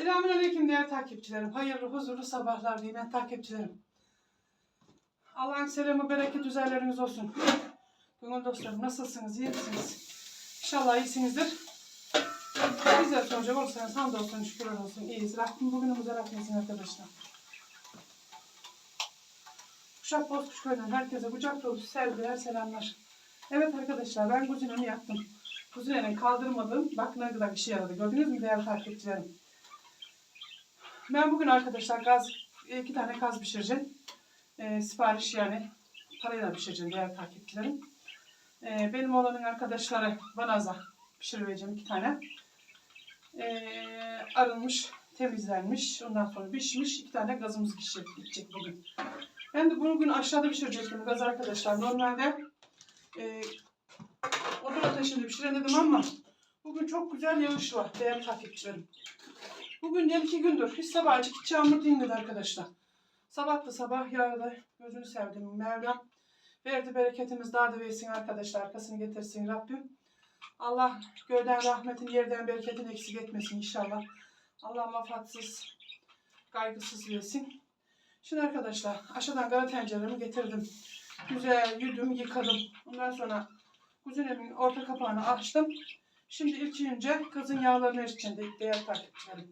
Selamünaleyküm değerli takipçilerim. Hayırlı, huzurlu sabahlar diyeyim ben takipçilerim. Allah'ın selamı, bereket üzerleriniz olsun. Bugün dostlarım nasılsınız, iyi misiniz? İnşallah iyisinizdir. Bizler soracak olursanız hamdolsun, şükürler olsun. İyiyiz. Rabbim bugünümüze rahmetsin arkadaşlar. Uşak Bozkuş Köyü'nden herkese kucak dolusu sevgiler, selamlar. Evet arkadaşlar ben kuzinemi yaptım. Kuzinenin kaldırmadığım, bak ne kadar işe yaradı. Gördünüz mü değerli takipçilerim? Ben bugün arkadaşlar gaz, iki tane gaz pişireceğim. Ee, sipariş yani parayla pişireceğim değerli takipçilerim. Ee, benim oğlanın arkadaşları banaza pişireceğim iki tane. Ee, arınmış, temizlenmiş, ondan sonra pişmiş iki tane gazımız gidecek bugün. Ben de bugün aşağıda pişirecektim gaz arkadaşlar. Normalde e, odur ateşinde pişiren dedim ama bugün çok güzel yağış var değerli takipçilerim. Bugün değil iki gündür. Hiç sabahcık hiç yağmur dinmedi arkadaşlar. Sabah da sabah yağdı. Gözünü sevdim Mevlam. Verdi bereketimiz daha da versin arkadaşlar. Arkasını getirsin Rabbim. Allah göğden rahmetin yerden bereketini eksik etmesin inşallah. Allah mafatsız, kaygısız versin. Şimdi arkadaşlar aşağıdan kara tenceremi getirdim. Güzel yüdüm yıkadım. Ondan sonra kuzinemin orta kapağını açtım. Şimdi ilk önce kızın yağlarını eriteceğim de değerli takipçilerim.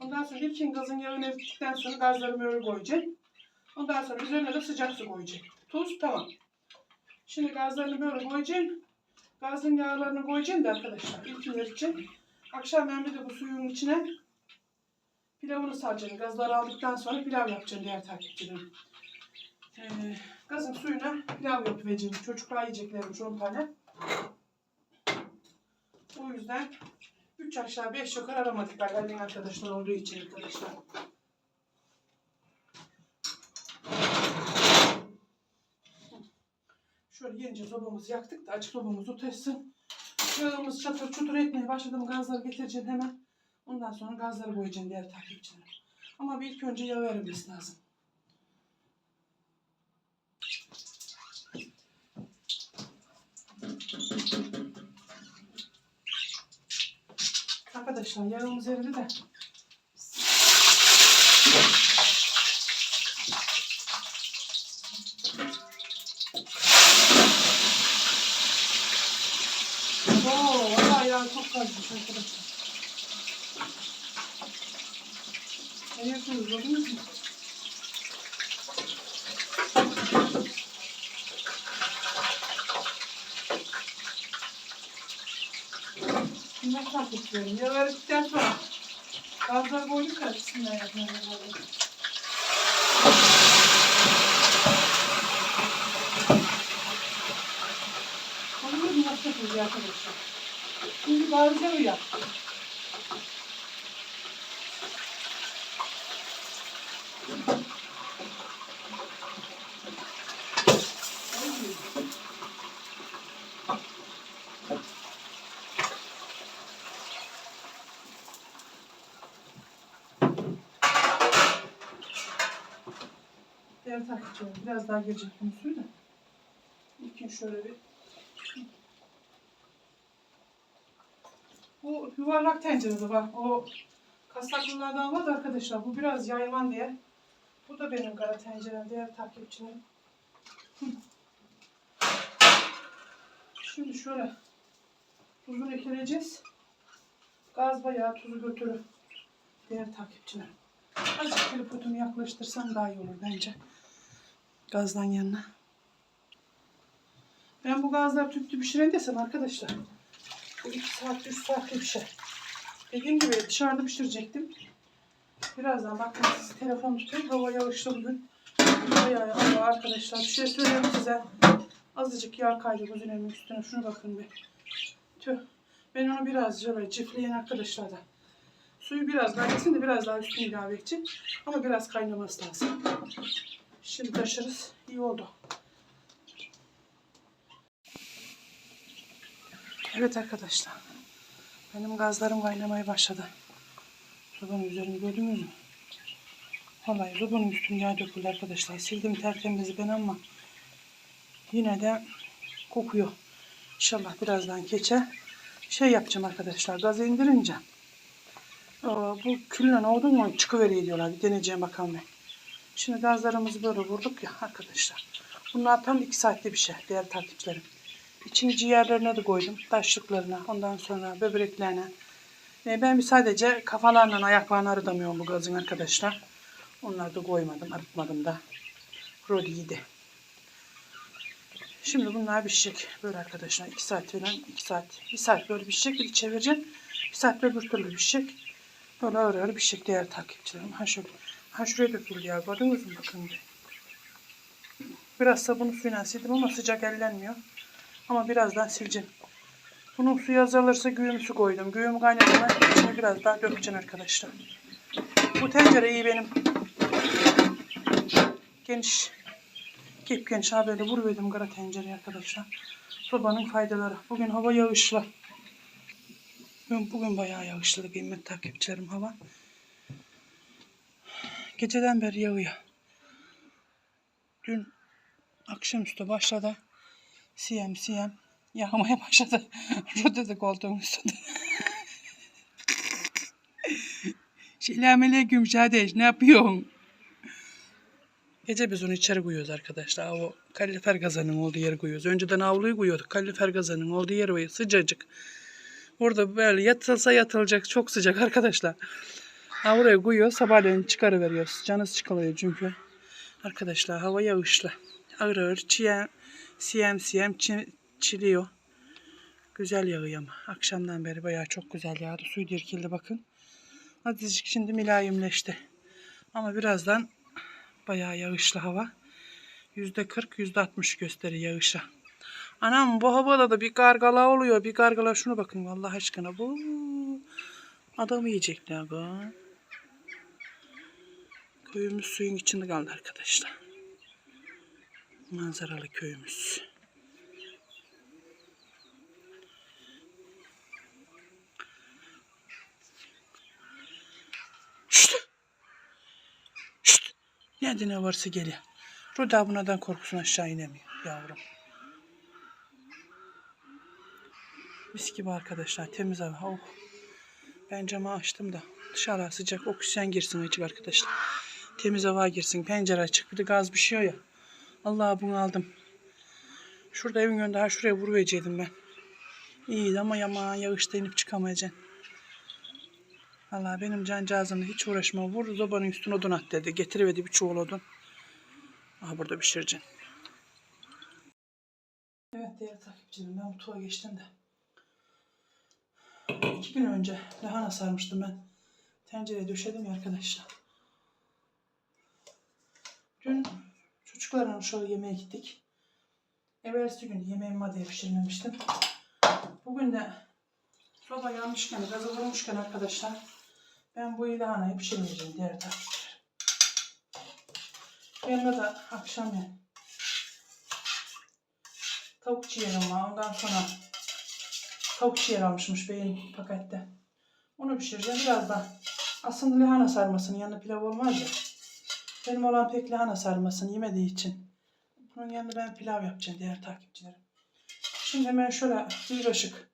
Ondan sonra ilkin gazın yağını erittikten sonra gazlarımı öyle koyacağım. Ondan sonra üzerine de sıcak su koyacağım. Tuz tamam. Şimdi gazlarını böyle koyacağım. Gazın yağlarını koyacağım da arkadaşlar. İlkini eriteceğim. Akşam bir de bu suyun içine pilavını salacağım. Gazları aldıktan sonra pilav yapacağım değerli takipçilerim. Ee, gazın suyuna pilav yapacağım. Çocuklar yiyeceklermiş 10 tane. O yüzden 3 aşağı 5 yukarı aramadık galiba arkadaşlar olduğu için arkadaşlar. Şöyle yenice sobamızı yaktık da açık sobamız tutuşsun. Yağımız çatır çutur etmeye başladım. Gazları getireceğim hemen. Ondan sonra gazları koyacağım diğer takipçiler. Ama bir ilk önce yağ verilmesi lazım. Arkadaşlar yağımız eridi de. Oo, vallahi yağ çok kazmış arkadaşlar. Ne yapıyorsunuz? Gördünüz mü? Bunlar fark ediyorum. Yağ verdikten sonra gazları koyduk da bismillahirrahmanirrahim. Onu da nasıl? Şimdi bariz yağı yaptık. Değerli takipçilerim biraz daha girecek bunun suyu da. İlkin şöyle bir. Bu yuvarlak tencerede bak. O kasaklılardan var da arkadaşlar. Bu biraz yayvan diye. Bu da benim kara tencerem değerli takipçilerim. Şimdi şöyle tuzunu ekleyeceğiz. Gaz bayağı tuzu götürür. Değerli takipçilerim. Azıcık telefonumu yaklaştırsam daha iyi olur bence. Gazdan yanına. Ben bu gazlar tüplü pişiren desem arkadaşlar. Bu 2 saat, 3 saat pişer. Dediğim gibi dışarıda pişirecektim. Birazdan bakın siz telefon tutayım. Hava yağışlı bugün. Bayağı hava arkadaşlar. Bir şey söyleyeyim size. Azıcık yağ kaydı kuzinemin üstüne. Şunu bakın bir. Tüh. Ben onu biraz şöyle cifleyen arkadaşlar da. Suyu biraz kaynasın da biraz daha üstüne ilave edeceğim. Ama biraz kaynaması lazım. Şimdi taşırız. İyi oldu. Evet arkadaşlar. Benim gazlarım kaynamaya başladı. Sobanın üzerini gördünüz mü? Vallahi sobanın üstüne yağ döküldü arkadaşlar. Sildim tertemiz ben ama yine de kokuyor. İnşallah birazdan geçer. Şey yapacağım arkadaşlar. Gazı indirince bu küllen oldu mu çıkıveriyor diyorlar. Bir deneyeceğim bakalım ben. Şimdi gazlarımızı böyle vurduk ya arkadaşlar. Bunlar tam 2 saatte bir şey değerli takipçilerim. İçini ciğerlerine de koydum. Taşlıklarına, ondan sonra böbreklerine. E, ben bir sadece kafalarla ayaklarını arıdamıyorum bu gazın arkadaşlar. Onları da koymadım, arıtmadım da. Rodiydi. Şimdi bunlar pişecek. Böyle arkadaşlar 2 saat falan 2 saat. 1 saat böyle pişecek. Bir de çevireceğim. 1 saat de öbür türlü pişecek. Böyle ağır ağır pişecek diğer takipçilerim. Ha şöyle. Ha şuraya döküldü ya. Gördünüz mü? Bakın bir. Biraz sabunu suyla sildim ama sıcak ellenmiyor. Ama birazdan sileceğim. Bunun suyu azalırsa güğüm su koydum. Güğüm kaynatana içine biraz daha dökeceğim arkadaşlar. Bu tencere iyi benim. Geniş. Kep geniş. Ha böyle vuruverdim kara tencereye arkadaşlar. Sobanın faydaları. Bugün hava yağışlı. Bugün, bugün bayağı yağışlı kıymet takipçilerim hava. Geceden beri yağıyor. Dün akşamüstü başladı. Siyem siyem yağmaya başladı. Rötede koltuğun üstünde. Selamünaleyküm Şadeş ne yapıyorsun? Gece biz onu içeri koyuyoruz arkadaşlar. O kalorifer gazanın olduğu yere koyuyoruz. Önceden avluyu koyuyorduk. Kalorifer gazanın olduğu koyuyoruz. Sıcacık. Orada böyle yatılsa yatılacak. Çok sıcak arkadaşlar. Ha buraya koyuyor. Sabahleyin çıkarıveriyoruz. Canısı çıkalıyor çünkü. Arkadaşlar hava yağışlı. Ağır ağır çiğem, siyem siyem çi- çiliyor. Güzel yağıyor ama. Akşamdan beri bayağı çok güzel yağdı. Suyu dirkildi bakın. Azıcık şimdi mülayimleşti. Ama birazdan bayağı yağışlı hava. Yüzde 40, yüzde 60 gösteriyor yağışa. Anam bu havada da bir gargala oluyor. Bir gargala şunu bakın vallahi aşkına. Bu adam yiyecekler bu. Köyümüz suyun içinde kaldı arkadaşlar. Manzaralı köyümüz. Nerede ne varsa geliyor. Ruda bunadan korkusun aşağı inemiyor yavrum. Mis gibi arkadaşlar temiz hava. Oh. Ben camı açtım da dışarı sıcak oksijen girsin açık arkadaşlar. Temiz hava girsin pencere açık bir de gaz pişiyor ya. Allah bunu aldım. Şurada evin önünde ha şuraya vuruveceydim ben. İyiydi ama yama yağışta inip çıkamayacaksın. Allah benim cancağızımla hiç uğraşma. Vur zobanın üstüne odun at dedi. Getiriverdi bir çuval odun. Aha burada pişireceksin. Evet değerli takipçilerim ben mutfağa geçtim de. İki gün önce lahana sarmıştım ben. Tencereye döşedim ya arkadaşlar. Dün çocuklarla uşağı yemeğe gittik. Evvelsi gün yemeğimi madeye pişirmemiştim. Bugün de soba yanmışken, gazı vurmuşken arkadaşlar ben bu lahanayı pişirmeyeceğim diğer takipçiler. Yanına da akşam yani tavuk ciğerim var. Ondan sonra tavuk ciğer almışmış beyin pakette. Onu pişireceğim. Biraz da aslında lahana sarmasının yanına pilav olmaz ya. Benim olan pek lahana sarmasını yemediği için. Bunun yanında ben pilav yapacağım diğer takipçilerim. Şimdi hemen şöyle bir kaşık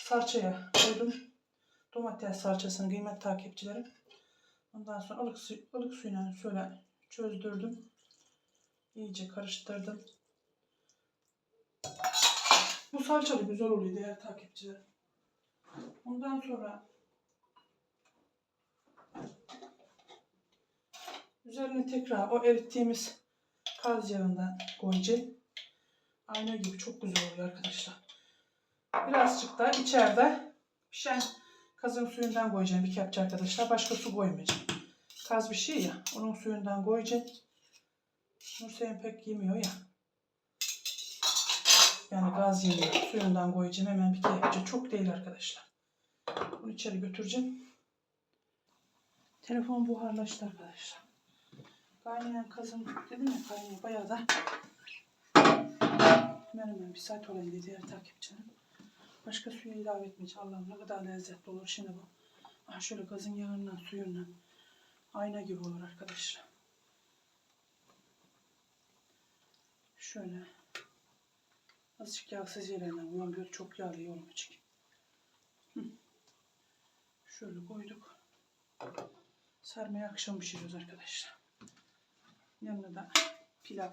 salçaya koydum. Domates salçasını kıymet takipçilerim. Ondan sonra ılık, su, ılık suyla şöyle çözdürdüm. İyice karıştırdım. Bu salça da güzel oluyor değerli takipçilerim. Ondan sonra üzerine tekrar o erittiğimiz kaz yağından koyacağım. Ayna gibi çok güzel oluyor arkadaşlar. Birazcık da içeride pişen kazın suyundan koyacağım bir kepçe arkadaşlar. Başka su koymayacağım. Kaz bir şey ya. Onun suyundan koyacağım. Nursen pek yemiyor ya. Yani gaz yemiyor. Suyundan koyacağım hemen bir kepçe. Çok değil arkadaşlar. Bunu içeri götüreceğim. Telefon buharlaştı arkadaşlar. Kaynayan kazım dedim ya kaynıyor bayağı da hemen hemen bir saat olayım diye diğer takipçilerim. Başka suyu ilave etmeyeceğim. Allah'ım ne kadar lezzetli olur şimdi bu. Ah şöyle gazın yağından suyundan ayna gibi olur arkadaşlar. Şöyle azıcık yağsız yerlerden koyuyorum. Böyle çok yağlı. Hı. Şöyle koyduk. Sarmayı akşam pişiriyoruz arkadaşlar. Yanına da pilav.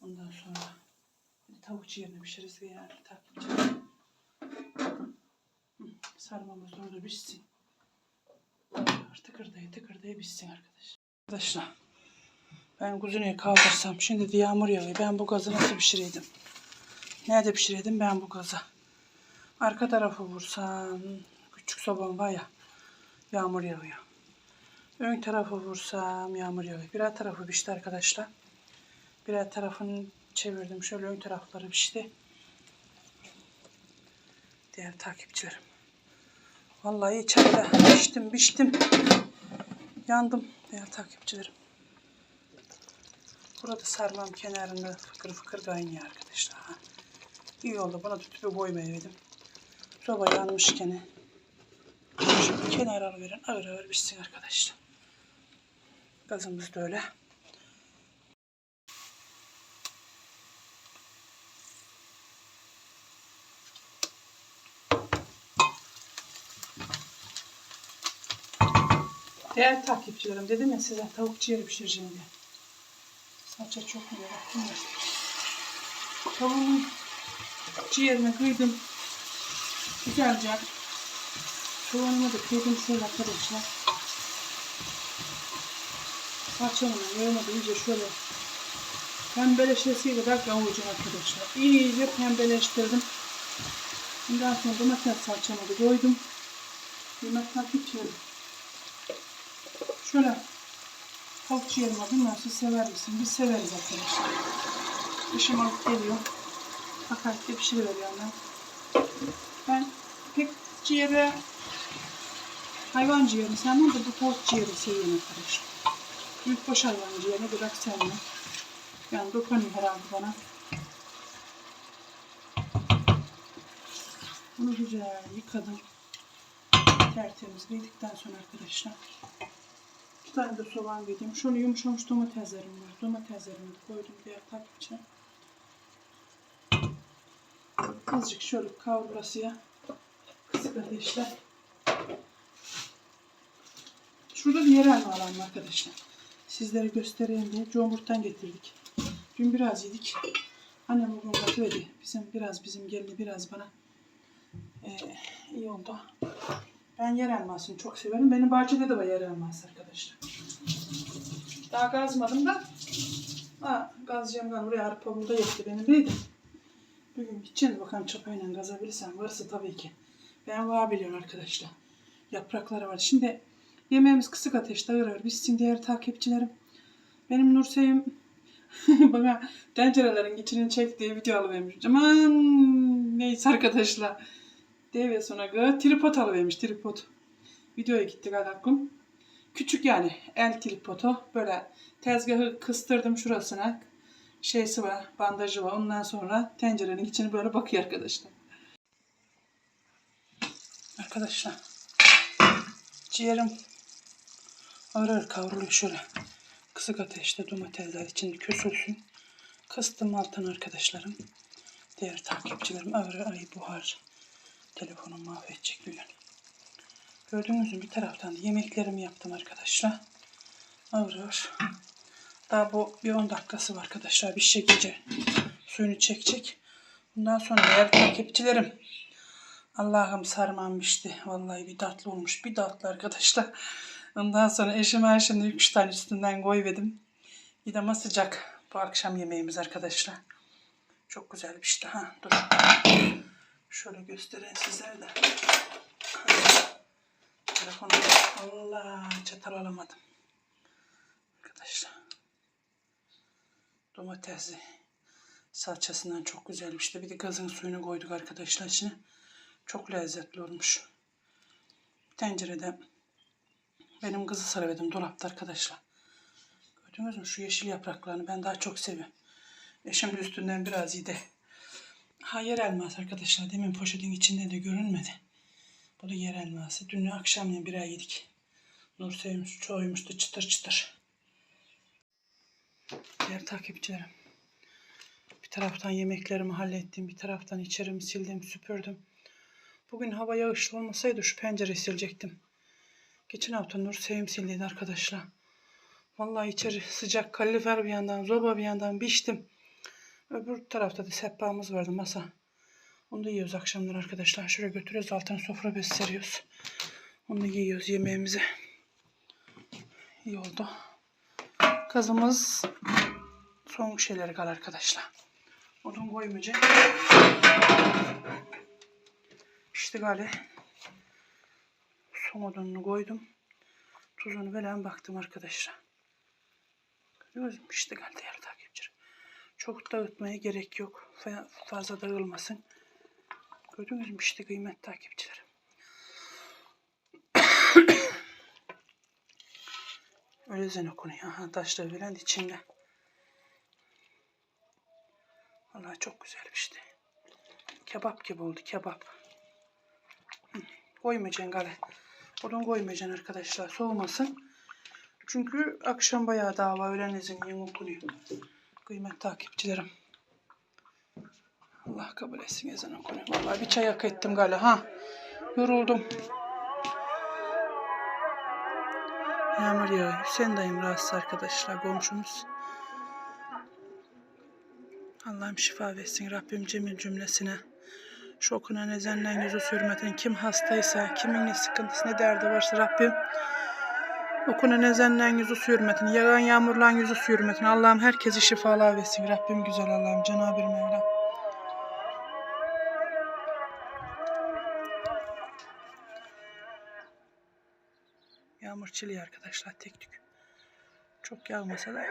Ondan sonra tavuk ciğerini pişiririz yani takipçi. Sarmamız orada pişsin. Tıkırdaya tıkırdaya pişsin arkadaşlar. Arkadaşlar ben kuzuneyi kaldırsam şimdi de yağmur yağıyor. Ben bu gazı nasıl pişireydim? Nerede pişireydim ben bu gazı? Arka tarafı vursam küçük sobam var ya yağmur yağıyor. Ön tarafı vursam yağmur yağıyor. Birer tarafı pişti arkadaşlar. Birer tarafını çevirdim. Şöyle ön tarafları pişti. Diğer takipçilerim. Vallahi içeride piştim piştim. Yandım diğer takipçilerim. Burada sarmam kenarında fıkır fıkır kaynıyor arkadaşlar. Ha. İyi oldu. Buna tütüpü koymayaydım. Soba yanmışken şöyle kenara alıverin. Ağır ağır pişsin arkadaşlar. Gazımız da öyle. Değerli takipçilerim dedim ya size tavuk ciğeri pişireceğim diye. Salça çok mu yarattım da. Tavuğumun ciğerini kıydım. Güzelce. Soğanımı da kıydım şöyle arkadaşlar. Yağımı da iyice şöyle pembeleşesiye kadar kavuracağım arkadaşlar. İyice pembeleştirdim. Ondan sonra domates salçamı da koydum. Yemek takipçilerim. Şöyle tavuk ciğerimi bilmem siz sever misin? Biz severiz arkadaşlar. Dışım alıp geliyor. Hakaretli pişiriveriyorum ben. Ben pek ciğere hayvan ciğerini sevmem de bu tavuk ciğeri seviyorum arkadaşlar. Büyükbaş hayvan ciğerini bırak sevmem. Yani dokunuyor herhalde bana. Bunu güzel yıkadım. Tertemiz yıkadıktan sonra arkadaşlar İki tane de soğan vereyim. Şöyle yumuşamış domateslerim var. Domateslerimi koydum diğer takipçine. Azıcık şöyle kavrulasıya kısık ateşle. Şurada bir yerel alalım arkadaşlar. Sizlere göstereyim diye Comurt'tan getirdik. Dün biraz yedik. Annem bugün katıverdi. Bizim biraz bizim gelini biraz bana ee, iyi oldu. Ben yer elmasını çok severim. Benim bahçede de var yer elması arkadaşlar. Daha gazmadım da. Ha, gazcığım ben buraya arpa burada yoktu benim neydi? Bugün gideceğim bakalım çapayla gazabilirsem. Varsa tabii ki. Ben var biliyorum arkadaşlar. Yaprakları var. Şimdi yemeğimiz kısık ateşte ağır pişsin diğer takipçilerim. Benim Nurseyim bana tencerelerin içini çektiği video alıvermiş. Aman neyse arkadaşlar. Devre sonra gı tripod alıvermiş tripod. Videoya gittik alakum. Küçük yani el tripodu. Böyle tezgahı kıstırdım şurasına. Şeysi var, bandajı var. Ondan sonra tencerenin içini böyle bakıyor arkadaşlar. Arkadaşlar. Ciğerim ağır ağır kavruluyor şöyle. Kısık ateşte domatesler içinde kösülsün. Kıstım altını arkadaşlarım. Diğer takipçilerim ağır ay buhar. Telefonum mahvedecek bugün. Gördüğünüz gibi bir taraftan da yemeklerimi yaptım arkadaşlar. Ağır ağır. Daha bu bir 10 dakikası var arkadaşlar. Bir şey gece suyunu çekecek. Bundan sonra değerli takipçilerim. Allah'ım sarmanmıştı. Vallahi bir tatlı olmuş. Bir tatlı arkadaşlar. Ondan sonra eşime her şimdi 3 tane üstünden koyverdim. Bir de sıcak. Bu akşam yemeğimiz arkadaşlar. Çok güzel pişti. Ha, dur. Şöyle göstereyim sizlere de. Telefonu Allah çatal alamadım. Arkadaşlar. Domatesi salçasından çok güzelmişti. Bir de gazın suyunu koyduk arkadaşlar içine. Çok lezzetli olmuş. Tencerede benim kızı sarıverdim dolapta arkadaşlar. Gördünüz mü şu yeşil yapraklarını ben daha çok seviyorum. Eşim de üstünden biraz yedi. Ha yer elması arkadaşlar. Demin poşetin içinde de görünmedi. Bu da yer elması. Dün akşam bir ay yedik. Nur sevmiş, çoğuymuştu çıtır çıtır. Diğer takipçilerim. Bir taraftan yemeklerimi hallettim. Bir taraftan içerimi sildim, süpürdüm. Bugün hava yağışlı olmasaydı şu pencereyi silecektim. Geçen hafta Nur Sevim sildiydi arkadaşlar. Vallahi içeri sıcak kalorifer bir yandan, zoba bir yandan biçtim. Öbür tarafta da sehpamız vardı masa. Onu da yiyoruz akşamları arkadaşlar. Şuraya götürüyoruz altına sofra bezi seriyoruz. Onu da yiyoruz yemeğimizi. İyi oldu. Kazımız son şeyleri kal arkadaşlar. Odun koymayacak. İşte gale. Son koydum. Tuzunu veren baktım arkadaşlar. Görüyoruz mu? İşte gale değerli takipçiler. Çok dağıtmaya gerek yok. Fa- Fazla dağılmasın. Gördünüz mü işte kıymet takipçilerim. Öyle zen okunuyor. Aha, taşları veren içinde. Vallahi çok güzel işte. Kebap gibi oldu kebap. Koymayacaksın gale. Odun koymayacaksın arkadaşlar soğumasın. Çünkü akşam bayağı dava öğlen ezanı okunuyor. Kıymet takipçilerim. Allah kabul etsin ezan okunuyor. Vallahi bir çay hak ettim galiba. Ha. Yoruldum. Yağmur yağıyor. Hüseyin dayım rahatsız arkadaşlar komşumuz. Allah'ım şifa versin Rabbim cemil cümlesine. Şu okunan ezanla yüzü sürmeden kim hastaysa, kimin ne sıkıntısı, ne derdi varsa Rabbim okunan ezanla yüzü sürmetin, yağan yağmurla yüzü sürmetin. Allah'ım herkesi şifalar versin Rabbim güzel Allah'ım Cenab-ı Mevlam. Yağmur çiliyor arkadaşlar tek tük. Çok yağmasa da.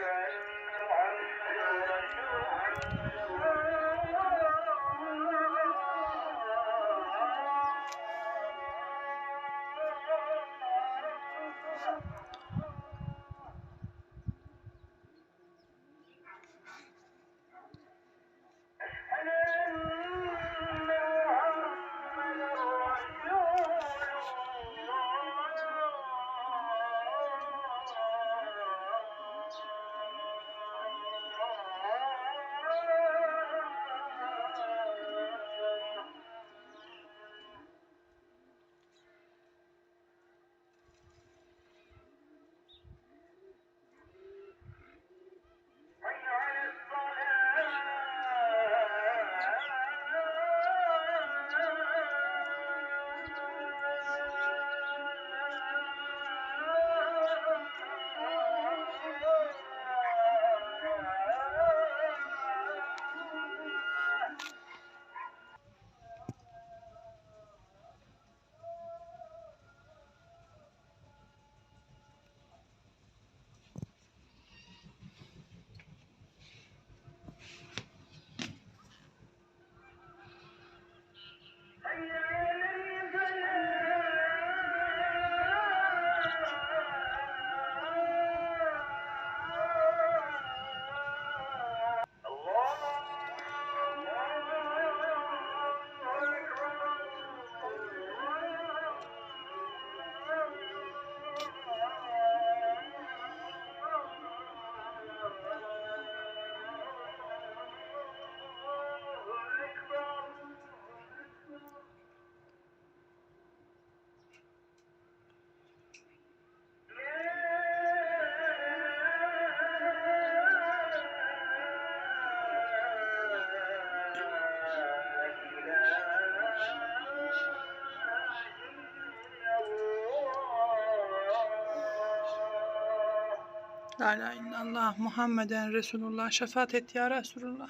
La ilahe illallah Muhammeden Resulullah şefaat et ya Resulullah.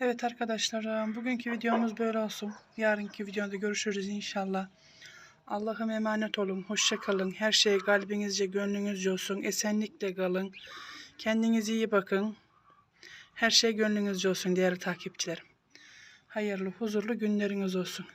Evet arkadaşlar bugünkü videomuz böyle olsun. Yarınki videoda görüşürüz inşallah. Allah'ım emanet olun. Hoşça kalın. Her şey kalbinizce, gönlünüzce olsun. Esenlikle kalın. Kendinize iyi bakın. Her şey gönlünüzce olsun değerli takipçilerim. Hayırlı, huzurlu günleriniz olsun.